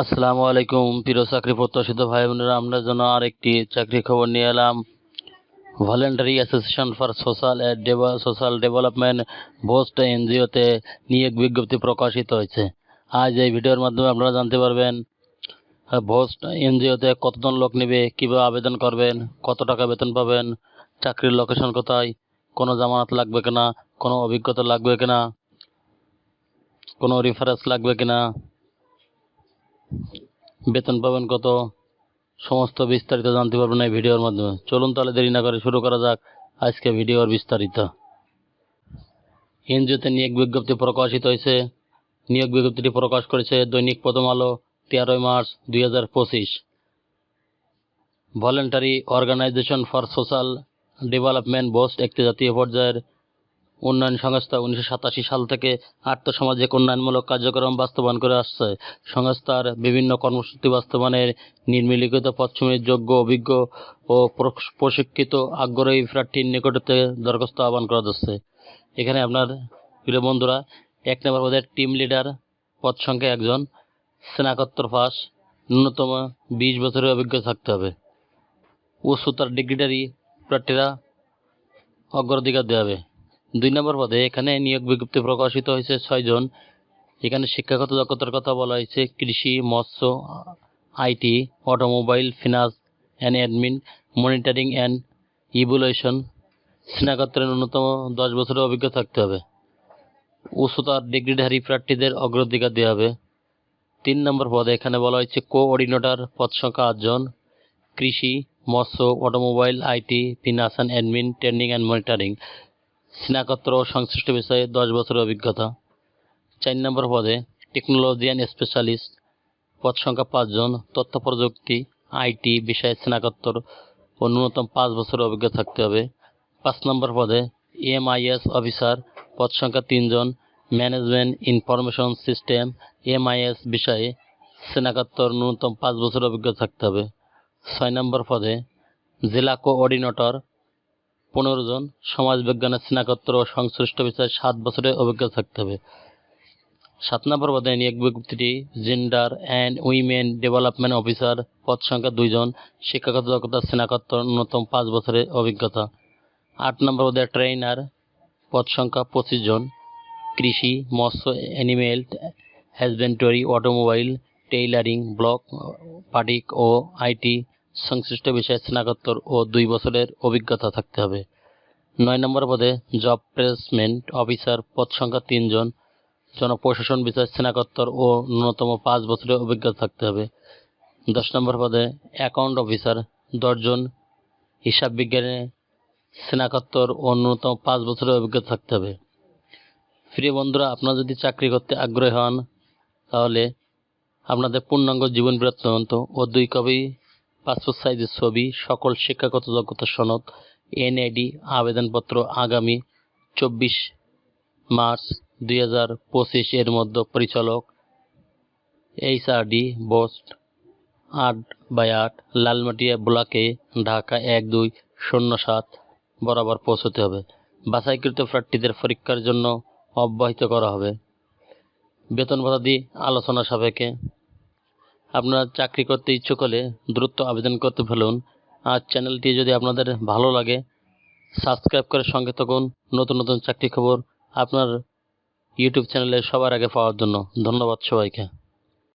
আসসালামু আলাইকুম, প্রিয় চাকরি প্রত্যাশিত ভাই বোনেরা, আমরা জন্য আর একটি চাকরি খবর নিয়ে এলাম। Voluntary association for social social development boost এনজিওতে নিয়োগ বিজ্ঞপ্তি প্রকাশিত হয়েছে। আজ এই ভিডিওর মাধ্যমে আপনারা জানতে পারবেন ভোস্ট এনজিওতে কতজন লোক নেবে, কীভাবে আবেদন করবেন, কত টাকা বেতন পাবেন, চাকরির লোকেশন কোথায়, কোনো জামানত লাগবে কিনা, কোনো অভিজ্ঞতা লাগবে কিনা, কোনো রেফারেন্স লাগবে কিনা বেতন পাবেন কত? সমস্ত বিস্তারিত জানতে পারবেন এই ভিডিওর মাধ্যমে। চলুন তাহলে দেরি না করে শুরু করা যাক আজকে ভিডিওর বিস্তারিত। এনজিওতে নিয়োগ বিজ্ঞপ্তি প্রকাশিত হয়েছে। নিয়োগ বিজ্ঞপ্তিটি প্রকাশ করেছে দৈনিক প্রথম আলো, তেরোই মার্চ দুই হাজার পঁচিশ। Voluntary organisation for social development boost একটি জাতীয় পর্যায়ের উন্নয়ন সংস্থা উনিশশো সাতাশি সাল থেকে আর্থসামাজিক উন্নয়নমূলক কার্যক্রম বাস্তবায়ন করে আসছে। সংস্থার বিভিন্ন কর্মসূচি বাস্তবায়নের নির্মিলিখিত পশ্চিমের যোগ্য, অভিজ্ঞ ও প্রশিক্ষিত, আগ্রহী প্রার্থীর নিকটতে দরখাস্ত আহ্বান করা যাচ্ছে। এখানে আপনার প্রিয় বন্ধুরা, এক নম্বর পদের টিম লিডার পদ সংখ্যা একজন। স্নাতকোত্তর পাস, ন্যূনতম বিশ বছরের অভিজ্ঞতা থাকতে হবে। উচ্চতার ডিগ্রিটারি প্রার্থীরা অগ্রাধিকার দেওয়া হবে। দুই নম্বর পদে এখানে নিয়োগ বিজ্ঞপ্তি প্রকাশিত হয়েছে ছয়জন এখানে শিক্ষাগত দক্ষতার কথা বলা হয়েছে, কৃষি, মৎস্য IT automobile, finance and admin monitoring and evaluation স্নাতকোত্তরের ন্যূনতম দশ বছরের অভিজ্ঞতা থাকতে হবে। উচ্চতার ডিগ্রিধারী প্রার্থীদের অগ্রাধিকার দেওয়া হবে। তিন নম্বর পদে এখানে বলা হয়েছে, কোঅর্ডিনেটর পদ সংখ্যা আটজন কৃষি, মৎস্য, automobile IT finance and admin training and monitoring স্নাতকোত্তর ও সংশ্লিষ্ট বিষয়ে দশ বছরের অভিজ্ঞতা। চার নম্বর পদে টেকনোলজিয়ান স্পেশালিস্ট। পদ সংখ্যা পাঁচজন তথ্য প্রযুক্তি আইটি বিষয়ে স্নাতকোত্তর ও ন্যূনতম পাঁচ বছরের অভিজ্ঞতা থাকতে হবে। পাঁচ নম্বর পদে এমআইএস অফিসার। পদ সংখ্যা তিনজন ম্যানেজমেন্ট ইনফরমেশন সিস্টেম, এমআইএস বিষয়ে স্নাতকোত্তর ন্যূনতম পাঁচ বছরের অভিজ্ঞতা থাকতে হবে। ছয় নম্বর পদে জেলা কোঅর্ডিনেটর। পনেরো জন সমাজবিজ্ঞানের স্নাতকোত্তর ও সংশ্লিষ্ট বিষয়ে সাত বছরের অভিজ্ঞতা থাকতে হবে। সাত নম্বর পদে নিয়োগ বিজ্ঞপ্তিটি gender and women development officer পদ সংখ্যা দুইজন শিক্ষাগত যোগ্যতা স্নাতকোত্তর, ন্যূনতম পাঁচ বছরের অভিজ্ঞতা। আট নম্বর পদে ট্রেনার পদ সংখ্যা পঁচিশ জন, কৃষি, মৎস্য, animal, husbandry, automobile, tailoring, block batik O IT. সংশ্লিষ্ট বিষয়ে স্নাতকোত্তর ও দুই বছরের অভিজ্ঞতা থাকতে হবে। নয় নম্বর পদে জব প্লেসমেন্ট অফিসার পদ সংখ্যা তিনজন জনপ্রশাসন বিষয়ে স্নাতকোত্তর ও ন্যূনতম পাঁচ বছরের অভিজ্ঞতা থাকতে হবে। দশ নম্বর পদে অ্যাকাউন্ট অফিসার দশজন হিসাব বিজ্ঞানে স্নাতকোত্তর ও ন্যূনতম পাঁচ বছরের অভিজ্ঞতা থাকতে হবে। প্রিয় বন্ধুরা, আপনারা যদি চাকরি করতে আগ্রহী হন, তাহলে আপনাদের পূর্ণাঙ্গ জীবন বৃত্তান্ত ও দুই কপি পাসপোর্ট সাইজের ছবি, সকল শিক্ষাগত যোগ্যতা সনদ এনআইডি আবেদনপত্র আগামী চব্বিশ মার্চ দুই হাজার পঁচিশ এর মধ্যে পরিচালক এইচআরডি বোস্ট, আট বাই আট, লালমাটিয়া ব্লকে ঢাকা এক দুই শূন্য সাত বরাবর পৌঁছতে হবে। বাছাইকৃত প্রার্থীদের পরীক্ষার জন্য অব্যাহত করা হবে। বেতন ভাতাদি আলোচনা সাপেক্ষে আপনারা চাকরি করতে ইচ্ছুক হলে দ্রুত আবেদন করতে ফেলুন আর চ্যানেলটি যদি আপনাদের ভালো লাগে, সাবস্ক্রাইব করে সঙ্গে থাকুন। নতুন নতুন চাকরি খবর আপনার ইউটিউব চ্যানেলে সবার আগে পাওয়ার জন্য। ধন্যবাদ সবাইকে।